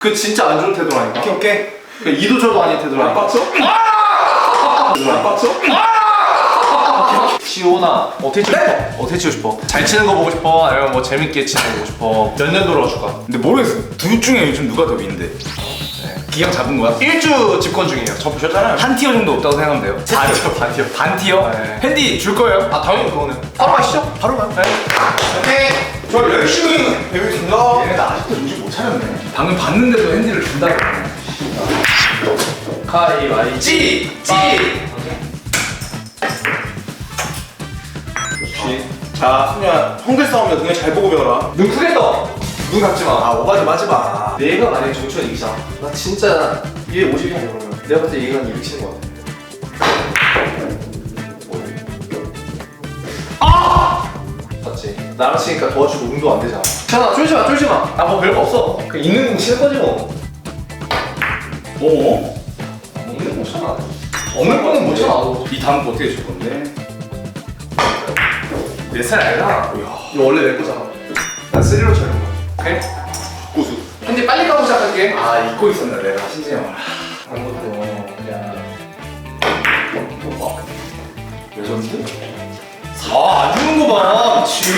그 진짜 안 좋은 태도라니까. 오케이 오케이 그 이도 저도 아닌 태도라니까. 빡쳐? 안 빡쳐? 시오나 어떻게 치고 싶어? 어떻게 치고 싶어? 잘 치는 거 보고 싶어? 아니면 뭐 재밌게 치는 거 보고 싶어? 몇 년도로 줄까? 근데 모르겠어 둘 중에 요즘 누가 더 윈데 기강 잡은 거야? 1주 집권 중이에요. 저 보셨잖아요. 한 티어 정도 없다고 생각하면 돼요 반 티어, 반 티어. 반 티어? 네. 핸디 줄 거예요? 아 당연히 그거는. 바로 가시죠. 바로 가요. 네. 오케이 저 열심히 배우겠습니다 방금 봤는데도 핸디를 준다고 가위바위. 찌! 찌! 자, 승우야, 형들 싸움이야. 너네 잘 보고 배워라. 눈 크게 떠. 눈 감지 마. 아, 오바 좀 하지 마. 내가 만약에 정치원 이기잖아. 나 진짜 250이야 그러면. 내가 봤을 때 얘가 한200 치는 거 같아. 나랑 치니까 도와주고 운도 안 되잖아. 괜찮아, 쫄지 마, 쫄지 마. 나뭐 별거 없어. 그 있는 공 치는 거지 뭐. 뭐? 있는 공 쳐. 없는 거는 못 쳐. 나도. 이 다음 거 어떻게 줄 건데? 내살 알잖아. 이거 원래 내 거잖아. 난 스리로 쳐는 거. 오케이? 고수. 현재 빨리 가고 시작할게. 아 잊고 있었네 내가 신재영 아무것도 그냥. 레전드? 아안 주는 거 봐 미친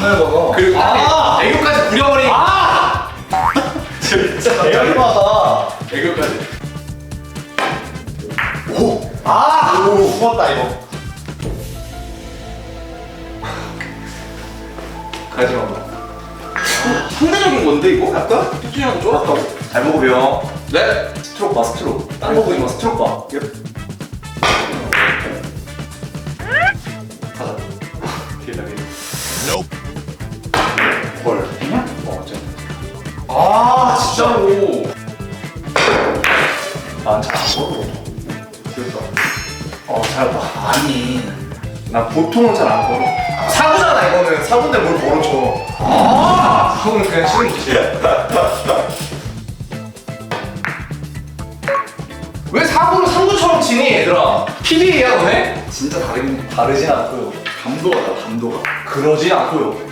맨날 봐 그리고 아! 애교까지 부려버리. 아! 진짜 애교하다. 애교까지. 오! 아! 오, 후웠다, 이거. 가지 마. 상대적인 건데, 이거? 약간? 혁준이랑 쫄았다고. 잘 배워. 네. 스트로크 봐, 스트로크. 딴거 보지 마, 스트로크 봐. 아, 진짜로. 난잘안 걸어. 귀엽다. 어, 잘 봐. 아니 나 보통은 잘 안 걸어. 사고잖아, 이거는. 사고인데 뭘 걸어줘. 아! 사고는 그냥 치는 거지. 왜 사고를 상구처럼 치니, 얘들아? PD야, 너네? 진짜 다르긴 해 다르진 않고요. 감도가 다 감도가 그러진 않고요.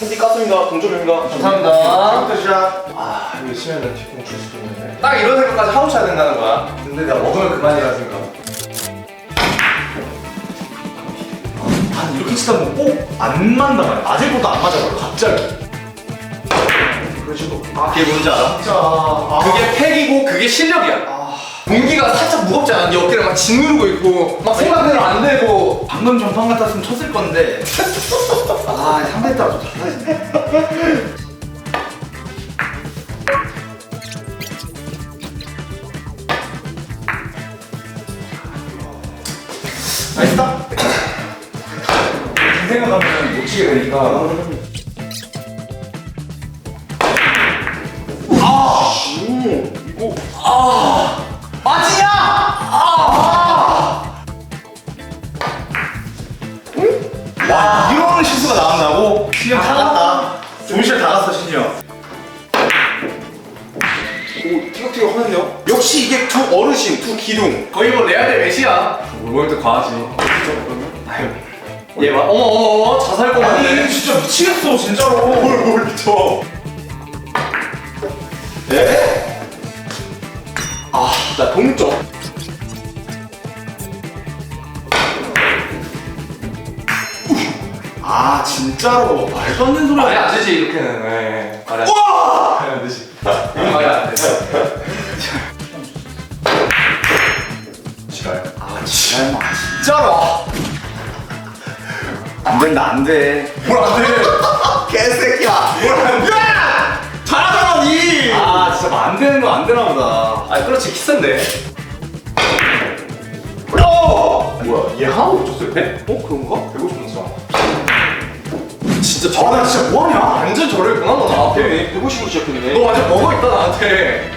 핸디 깠습니다. 동점입니다. 감사합니다. 끝이야. 아, 이거 치면 나 뒷공 줄 수도 있는데. 딱 이런 생각까지 하고 쳐야 된다는 거야. 근데 내가 먹으면 그만이라 생각. 아 이렇게 치다 보면 꼭 안 맞는단 말이야 맞을 것도 안 맞아버려 갑자기 그렇지도. 아, 그게 뭔지 알아? 아, 그게 팩이고 그게 실력이야. 공기가 살짝 무겁지 않아? 네 어깨를 막 짓누르고 있고 막생 안 되고 방금 전판 같았으면 쳤을 건데 아 상대 따라 좀 달라지네 맛있다? 이 생각하면 못 치게 되니까 음, 이거. 아니 공하네 진짜 미치겠어 진짜로 뭘, 뭘 미쳐. 네? 아, 나 동점. 아, 진짜로. 말도 안 되는 소리 말이. 안 되지 이렇게는 네. 말이 안 되지 말이 안 되지 이건 말이 안 되지 지랄 아, 지랄 마. 진짜로 안 된다 안 돼 뭘 안 돼 개새끼야. 야! 잘하잖아 니! 아 진짜 안 되는 거 안 되나 보다 아 그렇지 키스인데 어! 뭐야 얘 하나도 못 쳤을 때? 어 그런가? 150 쳤어 진짜 저나 진짜 뭐하냐 완전 저를 그만 너 나한테 150으로 시작했네. 너 완전 먹어있다 나한테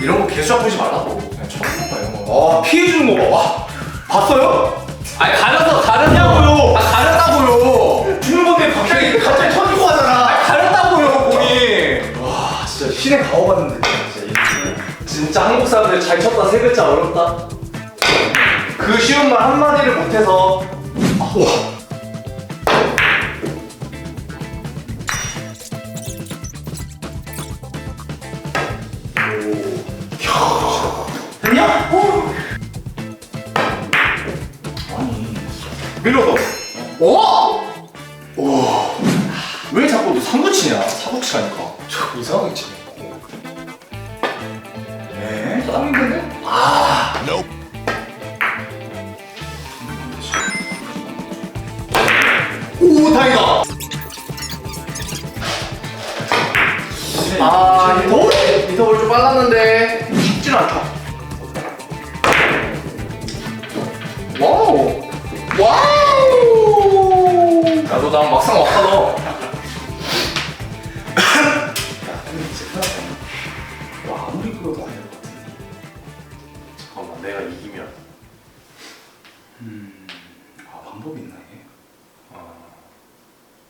이런 거 개수 아프지 말라고 그냥 쳐는 거야 이런 거와 피해 주는 거봐 봤어요? 아니 가렸어 가렸냐고요. 아 가렸다고요. 주는 건데 갑자기 갑자기 쳐주고 하잖아. 아니 가렸다고요 공이. 와 진짜 신의 가오 받는데 진짜. 이- 진짜 한국 사람들 잘 쳤다 세 글자 어렵다. 그 쉬운 말 한마디를 못해서. 아, 와 이다. 아 인터볼 인터볼 좀 빨랐는데 쉽진 않다. 와우 와우. 나도 나 막상 왔다 너. 와, 아무리 끌어도 안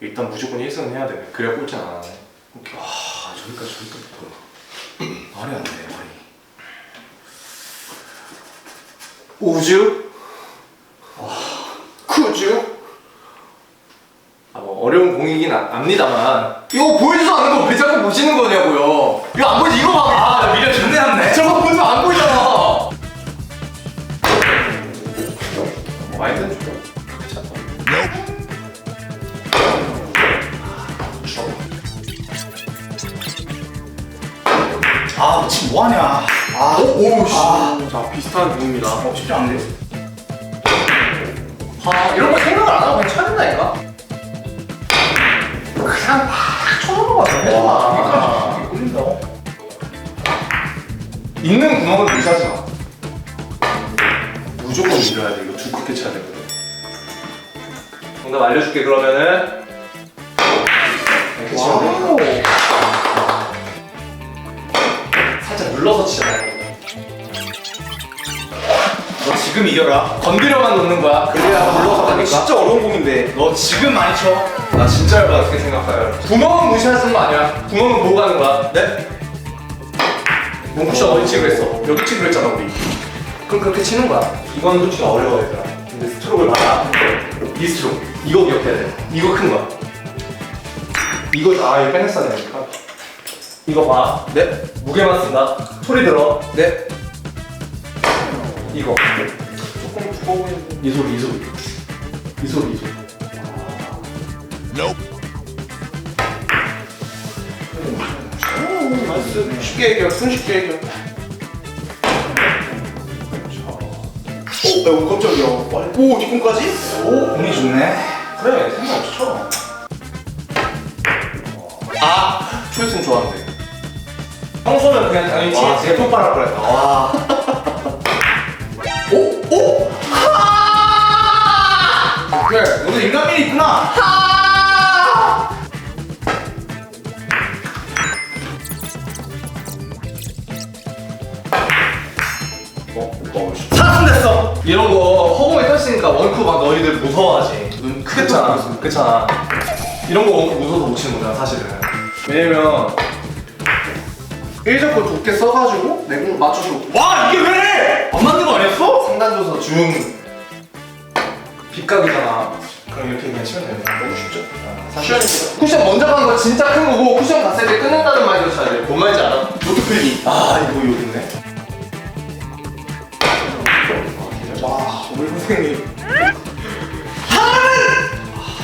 일단 무조건 1승은 해야 돼. 그래야 꼴찌는 안 하네. 아, 저기까지, 저기까지 붙어. 말이 안 돼, 말이. 우주? 쿠주? 아, 뭐 어려운 공이긴 아- 압니다만 이거 보이지도 않는 거 왜 자꾸 보시는 거냐고요 이거 안 보이지? 이거 봐! 아, 미련 났네 뭐하냐? 아, 오, 씨. 아. 자, 비슷한 공입니다 어, 쉽지 않네. 아, 이런 거 생각을 안 하고 그냥 쳐낸다니까? 그냥 막 쳐넘어가서 와, 해봐 이게 꿀린다. 있는 구멍을 무시하지 마. 무조건 밀어야 돼. 이거 두껍게 쳐야 되거든. 정답 알려줄게 그러면은. 눌러서 치잖아. 너 지금 이겨라. 건드려만 놓는 거야. 그래야 눌러서 가니까. 진짜 어려운 공인데. 너 지금 많이 쳐. 나 진짜 열받아 어떻게 생각해요? 구멍은 무시하는 거 아니야. 구멍은 보고 가는 거야. 네? 몽쿠션 어디 치기로 했어? 여기 치기로 했잖아 우리. 그럼 그렇게 치는 거야. 이건 솔직히 어려워 얘들아. 근데 스트로크를 받아. 이 스트로크. 이거 기억해야 돼. 이거 큰 거야. 이거 아 이거 되니까. 이거 봐. 네. 무게만 쓴다. 소리 들어. 네. 이거. 조금 두꺼워 보이는데. 이 소리 이 소리. 이 소리 이 소리. 오, 나이스. 쉽게 해결. 손쉽게 해결. 오, 야, 깜짝이야. 오, 뒷공까지? 오, 공이 좋네. 그래 생각 없이 쳐. 아 초이스는 좋아하는데. 평소는 그냥 당연히 와, 제 손바닥 뻔했다. 와. 오, 오! 그래, 너도 인간미이 있구나. 어, 어, 사슴 됐어. 이런 거 허공에 떴으니까 원쿠 막 너희들 무서워하지. 눈 크잖아. 그렇잖아. 이런 거 원쿠 무서워서 못 치는 거잖아 사실은. 왜냐면 일적고 두께 써가지고 내공 맞춰서 와 이게 왜? 안 맞는 거 아니었어? 상단 줘서 중 빗각이잖아. 그럼 이렇게 그냥 치면 되는 거야. 너무 쉽죠? 쿠션 쿠션 먼저 가는 거 진짜 큰 거고 쿠션 갔을 때 끝낸다는 말도 쳐야 돼. 뭔 말인지 알아? 노트 필기. 아 이거 여기 있네. 와, 우리 선생님.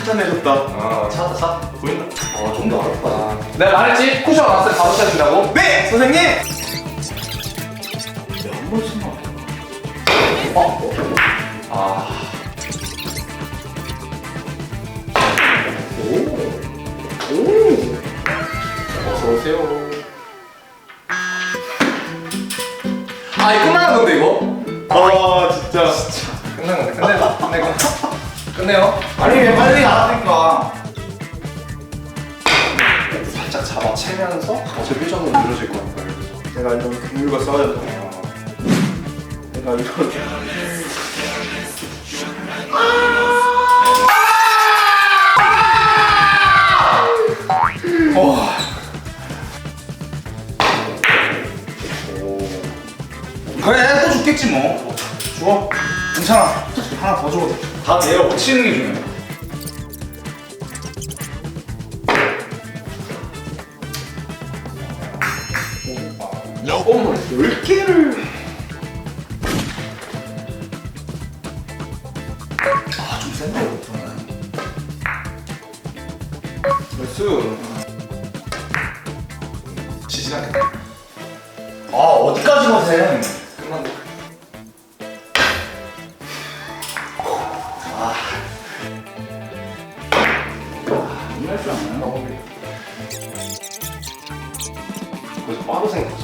찾아내셨다. 아 찾았다 찾았다 보인다 아좀 더 어렵다 내가 말했지 쿠션 왔을 때 바로 쳐야 된다고 네, 선생님! 한 번씩만. 어? 아 오. 오. 어서 오세요 아 이거 끝나는 건데 이거? 아, 진짜. 끝난 건데 끝내요 끝내고 끝내요 아니, 왜 빨리 안 하니까. 살짝 잡아채면서 어제 표정으로 늘어질 것 같아요 내가 이런 괴물과 싸워야 돼. 내가 이렇게. 그래, 또 죽겠지 뭐. 줘. 괜찮아. 하나 더 줘도 돼. 다 돼요 못 치는 게 중요해. 10개를 아, 좀 센데, 이거. 나이스. 지진 않겠다. 아 어디까지 거세? 끝난다. 이해할 줄 아나요? 그래서 생각했잖아. 아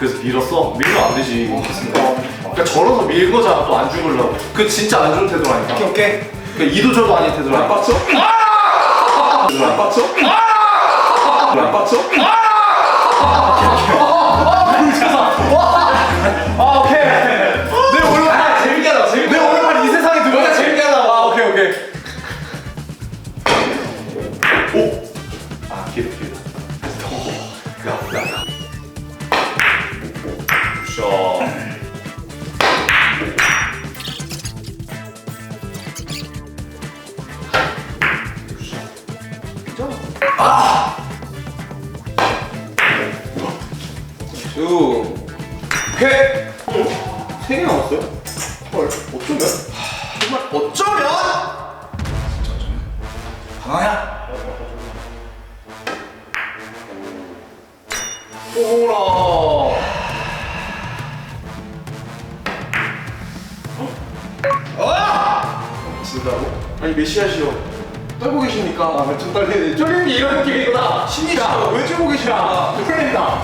그래서 밀었어? 밀면 안 되지. 그러니까 절어서 밀 거잖아 또 안 죽으려고. 그 진짜 안 좋은 태도라니까. 오케이 오케이. 그러니까 이도 저도 아닌 태도라니까. 안 빡쳐? 안 빡쳐? 안 빡쳐? 아 굿샷. 두. 회. 세개 남았어요? 헐 어쩌면? 정말 어쩌면? 강아야. 오라. 아니 메시아시오 떨고 계십니까? 아 좀 떨리네. 쫄리는 게 이런 느낌이구나. 신이시죠? 왜 쫄고 계십니까? 쫄린다.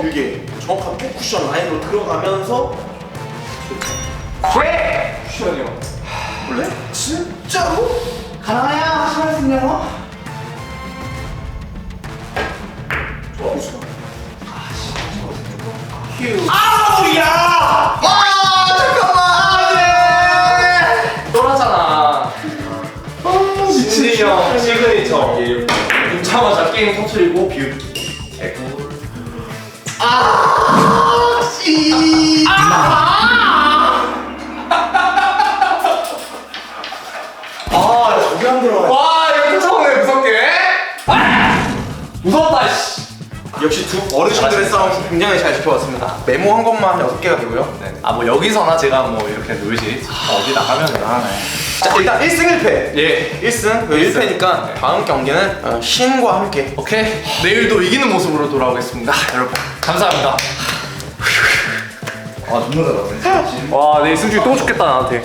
길게 정확한 꼭 쿠션 라인으로 들어가면서 왜? 쿠션이요. 원래? 진짜로? 하실 수 있냐고? 좋아 우수가 아우야! 아 웃자마자 게임 터트리고 비웃기. 개꿀. 아 씨. 아 저기 안 들어가. 와 이거 쫓아오네 무섭게. 아! 무섭다 씨. 역시 두 어르신들의 싸움 굉장히 잘 지켜봤습니다 메모한 것만 6개가 되고요 네. 아뭐 여기서나 제가 뭐 이렇게 놀지 어디 나가면 하네. 자 일단 1승 1패. 예. 1승 그 1패니까 다음 경기는 어, 신과 함께. 오케이. 내일도 이기는 모습으로 돌아오겠습니다 여러분. 감사합니다. 아 존나 잘하네. 와 내일 승준이 또 죽겠다 나한테